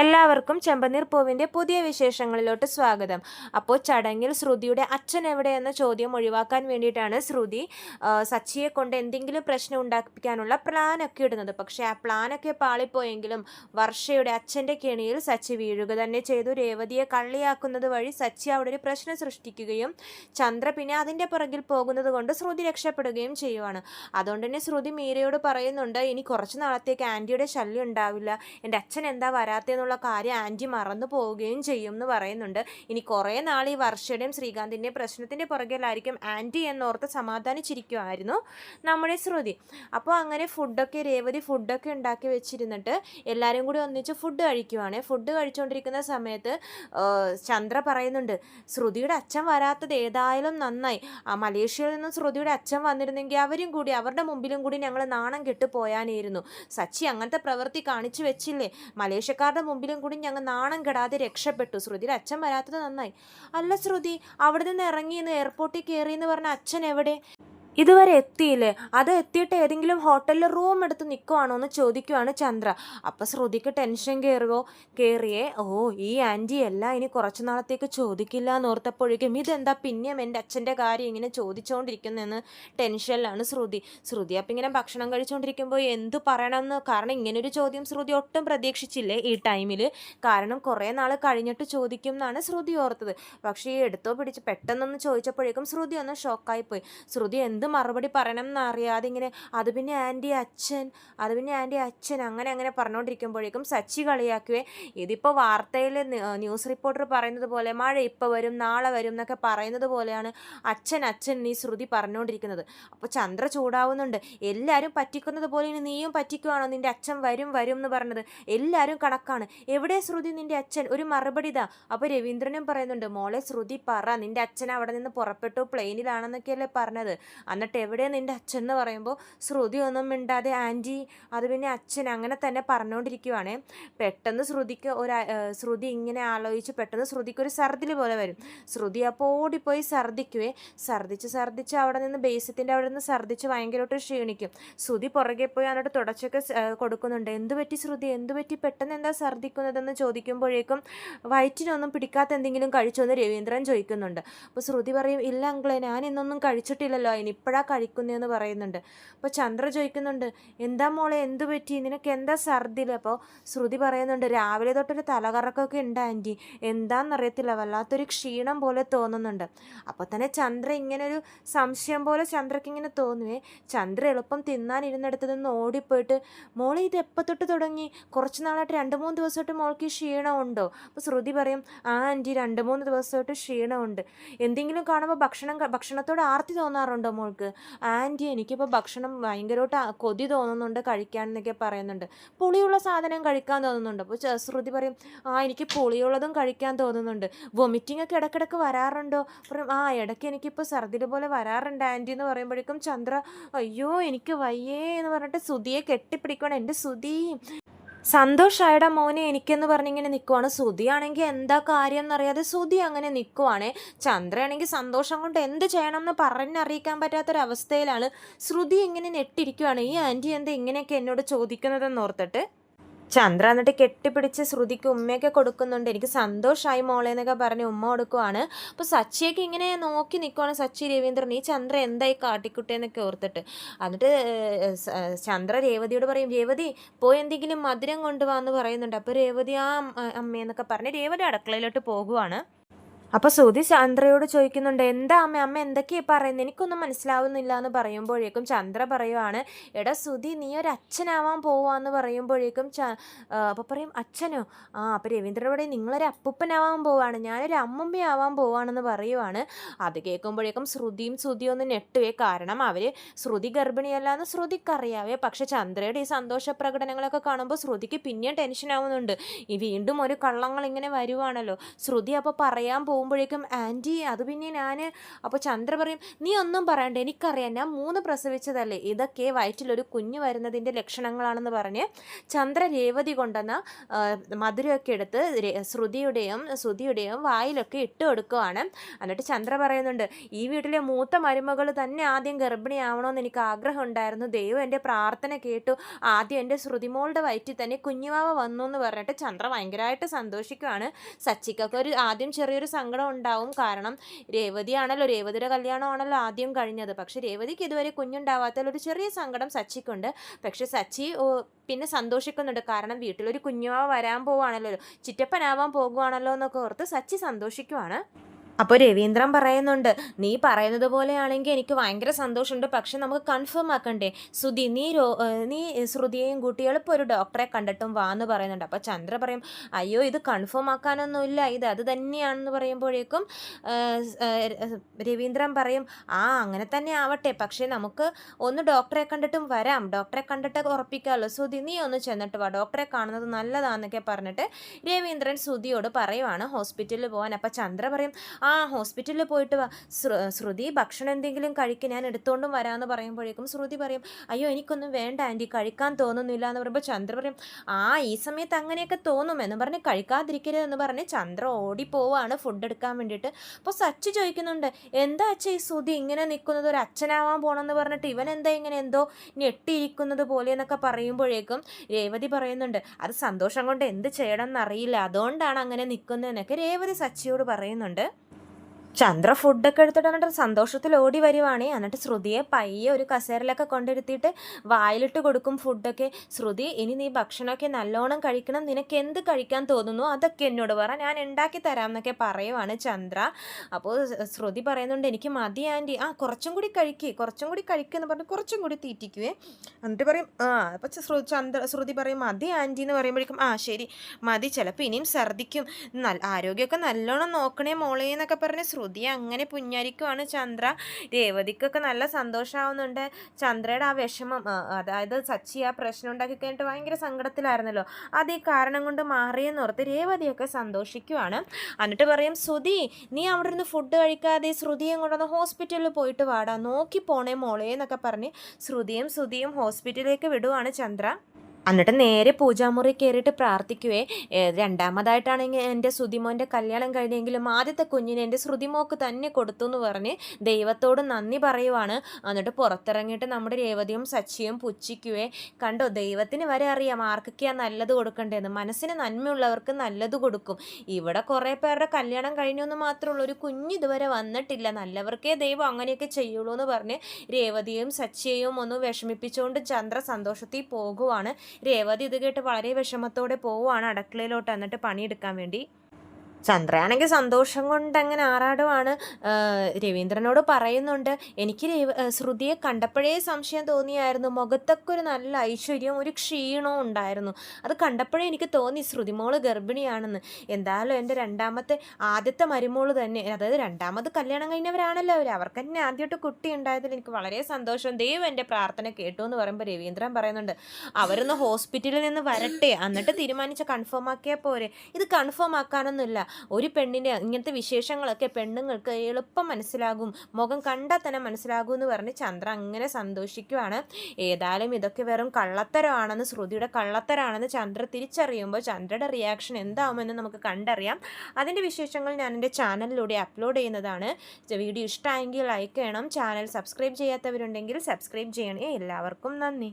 എല്ലാവർക്കും ചെമ്പനീർ പൂവിന്റെ പുതിയ വിശേഷങ്ങളിലോട്ട് സ്വാഗതം. അപ്പോൾ ചടങ്ങിൽ ശ്രുതിയുടെ അച്ഛൻ എവിടെയെന്ന ചോദ്യം ഒഴിവാക്കാൻ വേണ്ടിയിട്ടാണ് ശ്രുതി സച്ചിയെ കൊണ്ട് എന്തെങ്കിലും പ്രശ്നം ഉണ്ടാക്കിപ്പിക്കാനുള്ള പ്ലാനൊക്കെ ഇടുന്നത്. പക്ഷേ ആ പ്ലാനൊക്കെ പാളിപ്പോയെങ്കിലും വർഷയുടെ അച്ഛന്റെ കെണിയിൽ സച്ചി വീഴുക തന്നെ ചെയ്തു. രേവതിയെ കള്ളിയാക്കുന്നത് വഴി സച്ചി അവിടെ ഒരു പ്രശ്നം സൃഷ്ടിക്കുകയും ചന്ദ്ര പിന്നെ അതിന്റെ പുറകിൽ പോകുന്നത് കൊണ്ട് ശ്രുതി രക്ഷപ്പെടുകയും ചെയ്യുവാണ്. അതുകൊണ്ട് തന്നെ ശ്രുതി മീരയോട് പറയുന്നുണ്ട് ഇനി കുറച്ച് നാളത്തേക്ക് ആന്റിയുടെ ശല്യം ഉണ്ടാവില്ല. എന്റെ അച്ഛൻ എന്താ വരാത്തതെന്നുള്ള കാര്യം ആന്റി മറന്നു പോവുകയും ചെയ്യും എന്ന് പറയുന്നുണ്ട്. ഇനി കുറേ നാൾ ഈ വർഷയുടെയും ശ്രീകാന്തിന്റെയും പ്രശ്നത്തിന്റെ പുറകിലായിരിക്കും ആന്റി എന്നോർത്ത് സമാധാനിച്ചിരിക്കുമായിരുന്നു നമ്മുടെ ശ്രുതി. അപ്പോൾ അങ്ങനെ ഫുഡൊക്കെ രേവതി ഫുഡൊക്കെ ഉണ്ടാക്കി വെച്ചിരുന്നിട്ട് എല്ലാവരും കൂടി ഒന്നിച്ച് ഫുഡ് കഴിക്കുവാണ്. ഫുഡ് കഴിച്ചുകൊണ്ടിരിക്കുന്ന സമയത്ത് ചന്ദ്ര പറയുന്നുണ്ട് ശ്രുതിയുടെ അച്ഛൻ വരാത്തത് ഏതായാലും നന്നായി. ആ മലേഷ്യയിൽ നിന്നും ശ്രുതിയുടെ അച്ഛൻ വന്നിരുന്നെങ്കിൽ അവരും കൂടി അവരുടെ മുമ്പിലും കൂടി ഞങ്ങൾ നാണം കെട്ടുപോയാനായിരുന്നു സച്ചി അങ്ങനത്തെ പ്രവൃത്തി കാണിച്ചു വെച്ചില്ലേ? മലേഷ്യക്കാരുടെ മുമ്പിലും കൂടി ഞങ്ങൾ നാണം കെടാതെ രക്ഷപ്പെട്ടു. ശ്രുതിയുടെ അച്ഛൻ വരാത്തത് നന്നായി. അല്ല ശ്രുതി അവിടെ നിന്ന് ഇറങ്ങിയെന്ന് എയർപോർട്ടിൽ കയറി എന്ന് പറഞ്ഞ അച്ഛൻ എവിടെ? ഇതുവരെ എത്തിയില്ലേ? അത് എത്തിയിട്ട് ഏതെങ്കിലും ഹോട്ടലിൽ റൂം എടുത്ത് നിൽക്കുവാണോ എന്ന് ചോദിക്കുവാണ് ചന്ദ്ര. അപ്പം ശ്രുതിക്ക് ടെൻഷൻ കയറുകയോ കയറിയേ ഓ ഈ ആന്റി അല്ല ഇനി കുറച്ച് നാളത്തേക്ക് ചോദിക്കില്ല എന്ന് ഓർത്തപ്പോഴേക്കും ഇതെന്താ പിന്നെയും എന്റെ അച്ഛന്റെ കാര്യം ഇങ്ങനെ ചോദിച്ചുകൊണ്ടിരിക്കുന്നതെന്ന് ടെൻഷനിലാണ് ശ്രുതി. ശ്രുതി അപ്പം ഇങ്ങനെ ഭക്ഷണം കഴിച്ചുകൊണ്ടിരിക്കുമ്പോൾ എന്ത് പറയണമെന്ന്? കാരണം ഇങ്ങനൊരു ചോദ്യം ശ്രുതി ഒട്ടും പ്രതീക്ഷിച്ചില്ലേ ഈ ടൈമിൽ. കാരണം കുറേ നാൾ കഴിഞ്ഞിട്ട് ചോദിക്കും എന്നാണ് ശ്രുതി ഓർത്തത്. പക്ഷേ ഈ എടുത്തോ പിടിച്ച് പെട്ടെന്നൊന്ന് ചോദിച്ചപ്പോഴേക്കും ശ്രുതി ഒന്ന് ഷോക്കായി പോയി ശ്രുതി എന്ത് മറുപടി പറയണം എന്നറിയാതെ ഇങ്ങനെ അത് പിന്നെ ആന്റി അച്ഛൻ അത് പിന്നെ ആന്റി അച്ഛൻ അങ്ങനെ അങ്ങനെ പറഞ്ഞുകൊണ്ടിരിക്കുമ്പോഴേക്കും സച്ചി കളിയാക്കുവേ ഇതിപ്പോൾ വാർത്തയിൽ ന്യൂസ് റിപ്പോർട്ടർ പറയുന്നത് പോലെ മഴ ഇപ്പോൾ വരും നാളെ വരും എന്നൊക്കെ പറയുന്നത് പോലെയാണ് അച്ഛൻ അച്ഛൻ നീ ശ്രുതി പറഞ്ഞുകൊണ്ടിരിക്കുന്നത് അപ്പോൾ ചന്ദ്ര ചൂടാവുന്നുണ്ട്. എല്ലാവരും പറ്റിക്കുന്നത് പോലെ ഇനി നീയും പറ്റിക്കുവാണോ? നിന്റെ അച്ഛൻ വരും വരും എന്ന് പറഞ്ഞത്. എല്ലാവരും കണക്കാണ്. എവിടെ ശ്രുതി നിന്റെ അച്ഛൻ? ഒരു മറുപടി ഇതാ. അപ്പോൾ രവീന്ദ്രനും പറയുന്നുണ്ട് മോളെ ശ്രുതി പറ. നിന്റെ അച്ഛൻ അവിടെ നിന്ന് പുറപ്പെട്ടു പ്ലെയിനിലാണെന്നൊക്കെയല്ലേ പറഞ്ഞത്. എന്നിട്ട് എവിടെ നിന്റെ അച്ഛൻ എന്ന് പറയുമ്പോൾ ശ്രുതി ഒന്നും മിണ്ടാതെ ആന്റി അത് പിന്നെ അച്ഛൻ അങ്ങനെ തന്നെ പറഞ്ഞുകൊണ്ടിരിക്കുവാണ് പെട്ടെന്ന് ശ്രുതിക്ക് ഒരു ശ്രുതി ഇങ്ങനെ ആലോചിച്ച് പെട്ടെന്ന് ശ്രുതിക്ക് ഒരു സർദിൽ പോലെ വരും. ശ്രുതി അപ്പോൾ ഓടിപ്പോയി ഛർദ്ദിക്കുവേ ഛർദ്ദിച്ച് ഛർദ്ദിച്ച് അവിടെ നിന്ന് ബേസത്തിന്റെ അവിടെ നിന്ന് ഛർദ്ദിച്ച് ഭയങ്കരമായിട്ട് ക്ഷീണിക്കും. ശ്രുതി പുറകെ പോയി എന്നിട്ട് തുടച്ചൊക്കെ കൊടുക്കുന്നുണ്ട്. എന്ത് പറ്റി ശ്രുതി? എന്ത് പറ്റി? പെട്ടെന്ന് എന്താ ഛർദ്ദിക്കുന്നതെന്ന് ചോദിക്കുമ്പോഴേക്കും വയറ്റിനൊന്നും പിടിക്കാത്ത എന്തെങ്കിലും കഴിച്ചോ? എന്ന് രവീന്ദ്രൻ ചോദിക്കുന്നുണ്ട്. അപ്പോൾ ശ്രുതി പറയും ഇല്ല അങ്കിളെ ഞാൻ ഇന്നൊന്നും കഴിച്ചിട്ടില്ലല്ലോ. ഇനി ഇപ്പോഴാ കഴിക്കുന്നതെന്ന് പറയുന്നുണ്ട്. അപ്പോൾ ചന്ദ്ര ചോദിക്കുന്നുണ്ട് എന്താ മോളെ എന്ത് പറ്റി? നിനക്ക് എന്താ സർദിൽ അപ്പോൾ ശ്രുതി പറയുന്നുണ്ട് രാവിലെ തൊട്ടൊരു തലകറക്കമൊക്കെ ഉണ്ട് ആന്റി. എന്താണെന്നറിയത്തില്ല വല്ലാത്തൊരു ക്ഷീണം പോലെ തോന്നുന്നുണ്ട്. അപ്പോൾ തന്നെ ചന്ദ്ര ഇങ്ങനൊരു സംശയം പോലെ ചന്ദ്രയ്ക്ക് ഇങ്ങനെ തോന്നുവേ. ചന്ദ്ര എളുപ്പം തിന്നാനിരുന്നിടത്ത് നിന്ന് ഓടിപ്പോയിട്ട് മോളെ ഇത് എപ്പോൾ തൊട്ട് തുടങ്ങി? കുറച്ച് നാളായിട്ട് രണ്ട് മൂന്ന് ദിവസമായിട്ട് മോൾക്ക് ഈ ക്ഷീണമുണ്ടോ? അപ്പോൾ ശ്രുതി പറയും ആ ആന്റി രണ്ട് മൂന്ന് ദിവസമായിട്ട് ക്ഷീണമുണ്ട്. എന്തെങ്കിലും കാണുമ്പോൾ ഭക്ഷണം ഭക്ഷണത്തോട് ആർത്തി തോന്നാറുണ്ടോ മോൾക്ക്. ആന്റി എനിക്കിപ്പോൾ ഭക്ഷണം ഭയങ്കരമായിട്ട് കൊതി തോന്നുന്നുണ്ട് കഴിക്കാൻ എന്നൊക്കെ പറയുന്നുണ്ട്. പുളിയുള്ള സാധനം കഴിക്കാൻ തോന്നുന്നുണ്ട്. അപ്പോൾ ശ്രുതി പറയും ആ എനിക്ക് പുളിയുള്ളതും കഴിക്കാൻ തോന്നുന്നുണ്ട്. വൊമിറ്റിംഗ് ഒക്കെ ഇടയ്ക്കിടയ്ക്ക് വരാറുണ്ടോ? പറയും ആ ഇടയ്ക്ക് എനിക്കിപ്പോൾ സർദിൽ പോലെ വരാറുണ്ട് ആന്റി എന്ന് പറയുമ്പോഴേക്കും ചന്ദ്ര അയ്യോ എനിക്ക് വയ്യേ എന്ന് പറഞ്ഞിട്ട് സുതിയെ കെട്ടിപ്പിടിക്കണം എന്റെ സുതി സന്തോഷായടാ മോനെ എനിക്കെന്ന് പറഞ്ഞിങ്ങനെ നിൽക്കുവാണ് സുതിയാണെങ്കിൽ എന്താ കാര്യം എന്നറിയാതെ സുതി അങ്ങനെ നിൽക്കുവാണേ ചന്ദ്രയാണെങ്കിൽ സന്തോഷം കൊണ്ട് എന്ത് ചെയ്യണം എന്ന് പറഞ്ഞറിയിക്കാൻ പറ്റാത്തൊരവസ്ഥയിലാണ് ശ്രുതി ഇങ്ങനെ നെട്ടിരിക്കുവാണ്. ഈ ആന്റി എന്താ ഇങ്ങനെയൊക്കെ എന്നോട് ചോദിക്കുന്നതെന്ന് ഓർത്തിട്ട്? ചന്ദ്ര എന്നിട്ട് കെട്ടിപ്പിടിച്ച് ശ്രുതിക്ക് ഉമ്മയൊക്കെ കൊടുക്കുന്നുണ്ട്. എനിക്ക് സന്തോഷമായി മോളെ എന്നൊക്കെ പറഞ്ഞ് ഉമ്മ കൊടുക്കുവാണ്. അപ്പോൾ സച്ചിയൊക്കെ ഇങ്ങനെ നോക്കി നിൽക്കുവാണ് സച്ചി രവീന്ദ്രൻ ഈ ചന്ദ്ര എന്തായി കാട്ടിക്കുട്ടേന്നൊക്കെ ഓർത്തിട്ട്. എന്നിട്ട് ചന്ദ്ര രേവതിയോട് പറയും രേവതി പോയി എന്തെങ്കിലും മധുരം കൊണ്ടുപോകാന്ന് പറയുന്നുണ്ട്. അപ്പോൾ രേവതി ആ അമ്മ- അമ്മയെന്നൊക്കെ പറഞ്ഞ് രേവതി അടുക്കളയിലോട്ട് പോകുവാണ്. അപ്പോൾ സുധി ചന്ദ്രയോട് ചോദിക്കുന്നുണ്ട് എന്താ അമ്മ അമ്മ എന്തൊക്കെയാണ് പറയുന്നത് എനിക്കൊന്നും മനസ്സിലാവുന്നില്ല എന്ന് പറയുമ്പോഴേക്കും ചന്ദ്ര പറയുവാണ് എടാ സുധി നീ ഒരു അച്ഛനാവാൻ പോവാന്ന് പറയുമ്പോഴേക്കും ച അപ്പോൾ പറയും അച്ഛനോ? ആ അപ്പോൾ രവീന്ദ്രൻ പറയും നിങ്ങളൊരു അപ്പൂപ്പനാവാൻ പോവാണ് ഞാനൊരു അമ്മമ്മയാവാൻ പോവാണെന്ന് പറയുവാണ്. അത് കേൾക്കുമ്പോഴേക്കും ശ്രുതിയും ശ്രുതിയും ഒന്ന് ഞെട്ടുവേ കാരണം അവർ ശ്രുതി ഗർഭിണിയല്ല എന്ന് ശ്രുതിക്കറിയാവേ. പക്ഷെ ചന്ദ്രയുടെ ഈ സന്തോഷ പ്രകടനങ്ങളൊക്കെ കാണുമ്പോൾ ശ്രുതിക്ക് പിന്നെയും ടെൻഷൻ ആവുന്നുണ്ട്. ഈ വീണ്ടും ഒരു കള്ളങ്ങൾ ഇങ്ങനെ വരുവാണല്ലോ. ശ്രുതി അപ്പോൾ പറയാൻ പോകുമ്പോഴേക്കും ആന്റി അത് പിന്നെ ഞാൻ അപ്പോൾ ചന്ദ്ര പറയും നീ ഒന്നും പറയണ്ട എനിക്കറിയാം ഞാൻ മൂന്ന് പ്രസവിച്ചതല്ലേ ഇതൊക്കെ വയറ്റിലൊരു കുഞ്ഞ് വരുന്നതിന്റെ ലക്ഷണങ്ങളാണെന്ന് പറഞ്ഞ് ചന്ദ്ര രേവതി കൊണ്ടുവന്ന മധുരമൊക്കെ എടുത്ത് ശ്രുതിയുടെയും ശ്രുതിയുടെയും വായിലൊക്കെ ഇട്ട് കൊടുക്കുവാണ്. എന്നിട്ട് ചന്ദ്ര പറയുന്നുണ്ട് ഈ വീട്ടിലെ മൂത്ത മരുമകൾ തന്നെ ആദ്യം ഗർഭിണിയാവണമെന്ന് എനിക്ക് ആഗ്രഹം ഉണ്ടായിരുന്നു ദൈവം എന്റെ പ്രാർത്ഥന കേട്ടു. ആദ്യം എന്റെ ശ്രുതിമോളുടെ വയറ്റിൽ തന്നെ കുഞ്ഞുവാവ വന്നു എന്ന് പറഞ്ഞിട്ട് ചന്ദ്ര ഭയങ്കരമായിട്ട് സന്തോഷിക്കുവാണ്. സച്ചിക്കൊക്കെ ഒരു ആദ്യം ചെറിയൊരു സങ്കടം ഉണ്ടാവും കാരണം രേവതിയാണല്ലോ രേവതിയുടെ കല്യാണമാണല്ലോ ആദ്യം കഴിഞ്ഞത്. പക്ഷെ രേവതിക്ക് ഇതുവരെ കുഞ്ഞുണ്ടാവാത്തതിൽ ഒരു ചെറിയ സങ്കടം സച്ചിക്കുണ്ട്. പക്ഷെ സച്ചി പിന്നെ സന്തോഷിക്കുന്നുണ്ട്. കാരണം വീട്ടിലൊരു കുഞ്ഞുവാവ വരാൻ പോവാണല്ലോ ചിറ്റപ്പനാവാൻ പോകുവാണല്ലോ എന്നൊക്കെ ഓർത്ത് സച്ചി സന്തോഷിക്കുവാണ്. അപ്പോൾ രവീന്ദ്രൻ പറയുന്നുണ്ട് നീ പറയുന്നത് പോലെയാണെങ്കിൽ എനിക്ക് ഭയങ്കര സന്തോഷമുണ്ട്. പക്ഷെ നമുക്ക് കൺഫേം ആക്കണ്ടേ? സുധി നീ രോ നീ ശ്രുതിയെയും കൂട്ടി എളുപ്പം ഒരു ഡോക്ടറെ കണ്ടിട്ടും വാ എന്ന് പറയുന്നുണ്ട്. അപ്പോൾ ചന്ദ്ര പറയും അയ്യോ ഇത് കൺഫേം ആക്കാനൊന്നുമില്ല. ഇത് അത് തന്നെയാണെന്ന് പറയുമ്പോഴേക്കും രവീന്ദ്രൻ പറയും ആ അങ്ങനെ തന്നെ ആവട്ടെ. പക്ഷേ നമുക്ക് ഒന്ന് ഡോക്ടറെ കണ്ടിട്ടും വരാം. ഡോക്ടറെ കണ്ടിട്ട് ഉറപ്പിക്കാമല്ലോ സുധി നീ ഒന്ന് ചെന്നിട്ട് വാ. ഡോക്ടറെ കാണുന്നത് നല്ലതാണെന്നൊക്കെ പറഞ്ഞിട്ട് രവീന്ദ്രൻ സുധിയോട് പറയുവാണ് ഹോസ്പിറ്റലിൽ പോകാൻ അപ്പോൾ ചന്ദ്ര പറയും ആ ഹോസ്പിറ്റലിൽ പോയിട്ട് വാ. ശ്രു- ശ്രുതി ഭക്ഷണം എന്തെങ്കിലും കഴിക്കും ഞാൻ എടുത്തുകൊണ്ടും വരാമെന്ന് പറയുമ്പോഴേക്കും ശ്രുതി പറയും അയ്യോ എനിക്കൊന്നും വേണ്ട ആന്റി കഴിക്കാൻ തോന്നുന്നില്ല എന്ന് പറയുമ്പോൾ ചന്ദ്ര പറയും ആ ഈ സമയത്ത് അങ്ങനെയൊക്കെ തോന്നും എന്ന് പറഞ്ഞ് കഴിക്കാതിരിക്കരുത് എന്ന് പറഞ്ഞ് ചന്ദ്ര ഓടിപ്പോവാണ് ഫുഡ് എടുക്കാൻ വേണ്ടിയിട്ട്. അപ്പോൾ സച്ചി ചോദിക്കുന്നുണ്ട് എന്താ അച്ഛ ഈ ശ്രുതി ഇങ്ങനെ നിൽക്കുന്നത്? ഒരു അച്ഛനാവാൻ പോകണമെന്ന് പറഞ്ഞിട്ട് ഇവൻ എന്താ ഇങ്ങനെ എന്തോ ഞെട്ടിയിരിക്കുന്നത് പോലെ എന്നൊക്കെ പറയുമ്പോഴേക്കും രേവതി പറയുന്നുണ്ട് അത് സന്തോഷം കൊണ്ട് എന്ത് ചെയ്യണം എന്നറിയില്ല അതുകൊണ്ടാണ് അങ്ങനെ നിൽക്കുന്നതെന്നൊക്കെ രേവതി സച്ചിയോട് പറയുന്നുണ്ട്. ചന്ദ്ര ഫുഡൊക്കെ എടുത്തിട്ട് എന്നിട്ട് സന്തോഷത്തിൽ ഓടി വരുവാണേ. എന്നിട്ട് ശ്രുതിയെ പയ്യെ ഒരു കസേരയിലൊക്കെ കൊണ്ടെടുത്തിട്ട് വായിലിട്ട് കൊടുക്കും ഫുഡൊക്കെ ശ്രുതി ഇനി നീ ഭക്ഷണമൊക്കെ നല്ലോണം കഴിക്കണം. നിനക്ക് എന്ത് കഴിക്കാൻ തോന്നുന്നു അതൊക്കെ എന്നോട് പറ. ഞാൻ ഉണ്ടാക്കി തരാം എന്നൊക്കെ പറയുവാണ് ചന്ദ്ര. അപ്പോൾ ശ്രുതി പറയുന്നുണ്ട് എനിക്ക് മതി ആന്റി. ആ കുറച്ചും കൂടി കഴിക്കേ. കുറച്ചും കൂടി കഴിക്കുമെന്ന് പറഞ്ഞ് കുറച്ചും കൂടി തീറ്റിക്കുവേ. എന്നിട്ട് പറയും ആ അപ്പോൾ ശ്രു ചന്ദ്ര ശ്രുതി പറയും മതി ആന്റി എന്ന് പറയുമ്പോഴേക്കും ആ ശരി. മതി. ചിലപ്പോൾ ഇനിയും ഛർദ്ദിക്കും. നല്ല ആരോഗ്യമൊക്കെ നല്ലോണം നോക്കണേ മോളേ എന്നൊക്കെ പറഞ്ഞ് ശ്രുതി അങ്ങനെ പുഞ്ഞരിക്കുവാണ് ചന്ദ്ര. രേവതിക്കൊക്കെ നല്ല സന്തോഷമാവുന്നുണ്ട് ചന്ദ്രയുടെ ആ വിഷമം അതായത് സച്ചി ആ പ്രശ്നം ഉണ്ടാക്കി കഴിഞ്ഞിട്ട് ഭയങ്കര സങ്കടത്തിലായിരുന്നല്ലോ. അത് ഈ കാരണം കൊണ്ട് മാറിയെന്നോർത്ത് രേവതിയൊക്കെ സന്തോഷിക്കുവാണ്. എന്നിട്ട് പറയും ശ്രുതി നീ അവിടെ നിന്ന് ഫുഡ് കഴിക്കാതെ ശ്രുതിയും കൊണ്ടുവന്ന് ഹോസ്പിറ്റലിൽ പോയിട്ട് വാടാ. നോക്കി പോണേ മോളേ എന്നൊക്കെ പറഞ്ഞ് ശ്രുതിയും ശ്രുതിയും ഹോസ്പിറ്റലിലേക്ക് വിടുവാണ് ചന്ദ്ര. എന്നിട്ട് നേരെ പൂജാമുറി കയറിയിട്ട് പ്രാർത്ഥിക്കുവേ. രണ്ടാമതായിട്ടാണ് എന്റെ ശ്രുതിമോന്റെ കല്യാണം കഴിഞ്ഞെങ്കിലും ആദ്യത്തെ കുഞ്ഞിനെ എന്റെ ശ്രുതിമോക്ക് തന്നെ കൊടുത്തു എന്ന് പറഞ്ഞ് ദൈവത്തോട് നന്ദി പറയുവാണ്. എന്നിട്ട് പുറത്തിറങ്ങിയിട്ട് നമ്മുടെ രേവതിയും സച്ചിയും പുച്ഛിക്കുവേ. കണ്ടോ ദൈവത്തിന് വരെ അറിയാം ആർക്കൊക്കെയാണ് നല്ലത് കൊടുക്കേണ്ടതെന്ന്. മനസ്സിന് നന്മയുള്ളവർക്ക് നല്ലത് കൊടുക്കും. ഇവിടെ കുറേ പേരുടെ കല്യാണം കഴിഞ്ഞു എന്ന് മാത്രമേ ഉള്ളൂ. ഒരു കുഞ്ഞ് ഇതുവരെ വന്നിട്ടില്ല. നല്ലവർക്കേ ദൈവം അങ്ങനെയൊക്കെ ചെയ്യുള്ളൂ എന്ന് പറഞ്ഞ് രേവതിയും സച്ചിയെയും ഒന്ന് വിഷമിപ്പിച്ചുകൊണ്ട് ചന്ദ്ര സന്തോഷത്തിൽ പോകുവാണ്. രേവതി ഇത് കേട്ട് വളരെ വിഷമത്തോടെ പോവുകയാണ് അടുക്കളയിലോട്ട് എന്നിട്ട് പണിയെടുക്കാൻ വേണ്ടി. ചന്ദ്രയാണെങ്കിൽ സന്തോഷം കൊണ്ട് അങ്ങനെ ആറാടുവാണ്. രവീന്ദ്രനോട് പറയുന്നുണ്ട് എനിക്ക് ശ്രുതിയെ കണ്ടപ്പോഴേ സംശയം തോന്നിയായിരുന്നു. മുഖത്തൊക്കെ ഒരു നല്ല ഐശ്വര്യവും ഒരു ക്ഷീണവും ഉണ്ടായിരുന്നു. അത് കണ്ടപ്പോഴേ എനിക്ക് തോന്നി ശ്രുതിമോൾ ഗർഭിണിയാണെന്ന്. എന്തായാലും എന്റെ രണ്ടാമത്തെ ആദ്യത്തെ മരുമോൾ തന്നെ അതായത് രണ്ടാമത് കല്യാണം കഴിഞ്ഞവരാണല്ലോ അവർ അവർക്ക് തന്നെ ആദ്യമായിട്ട് കുട്ടി ഉണ്ടായതിൽ എനിക്ക് വളരെ സന്തോഷം. ദൈവം എന്റെ പ്രാർത്ഥന കേട്ടു എന്ന് പറയുമ്പോൾ രവീന്ദ്രൻ പറയുന്നുണ്ട് അവരൊന്ന് ഹോസ്പിറ്റലിൽ നിന്ന് വരട്ടെ. എന്നിട്ട് തീരുമാനിച്ച കൺഫേം ആക്കിയാൽ പോരെ. ഇത് കൺഫേം ആക്കാനൊന്നുമില്ല. ഒരു പെണ്ണിന്റെ ഇങ്ങനത്തെ വിശേഷങ്ങളൊക്കെ പെണ്ണുങ്ങൾക്ക് എളുപ്പം മനസ്സിലാകും. മുഖം കണ്ടാൽ തന്നെ മനസ്സിലാകും എന്ന് പറഞ്ഞ് ചന്ദ്ര അങ്ങനെ സന്തോഷിക്കുവാണ്. ഏതായാലും ഇതൊക്കെ വെറും കള്ളത്തരമാണെന്ന് ശ്രുതിയുടെ കള്ളത്തരമാണെന്ന് ചന്ദ്ര തിരിച്ചറിയുമ്പോൾ ചന്ദ്രയുടെ റിയാക്ഷൻ എന്താവുമെന്ന് നമുക്ക് കണ്ടറിയാം. അതിന്റെ വിശേഷങ്ങൾ ഞാൻ എന്റെ ചാനലിലൂടെ അപ്ലോഡ് ചെയ്യുന്നതാണ്. വീഡിയോ ഇഷ്ടമായെങ്കിൽ ലൈക്ക് ചെയ്യണം. ചാനൽ സബ്സ്ക്രൈബ് ചെയ്യാത്തവരുണ്ടെങ്കിൽ സബ്സ്ക്രൈബ് ചെയ്യണേ. എല്ലാവർക്കും നന്ദി.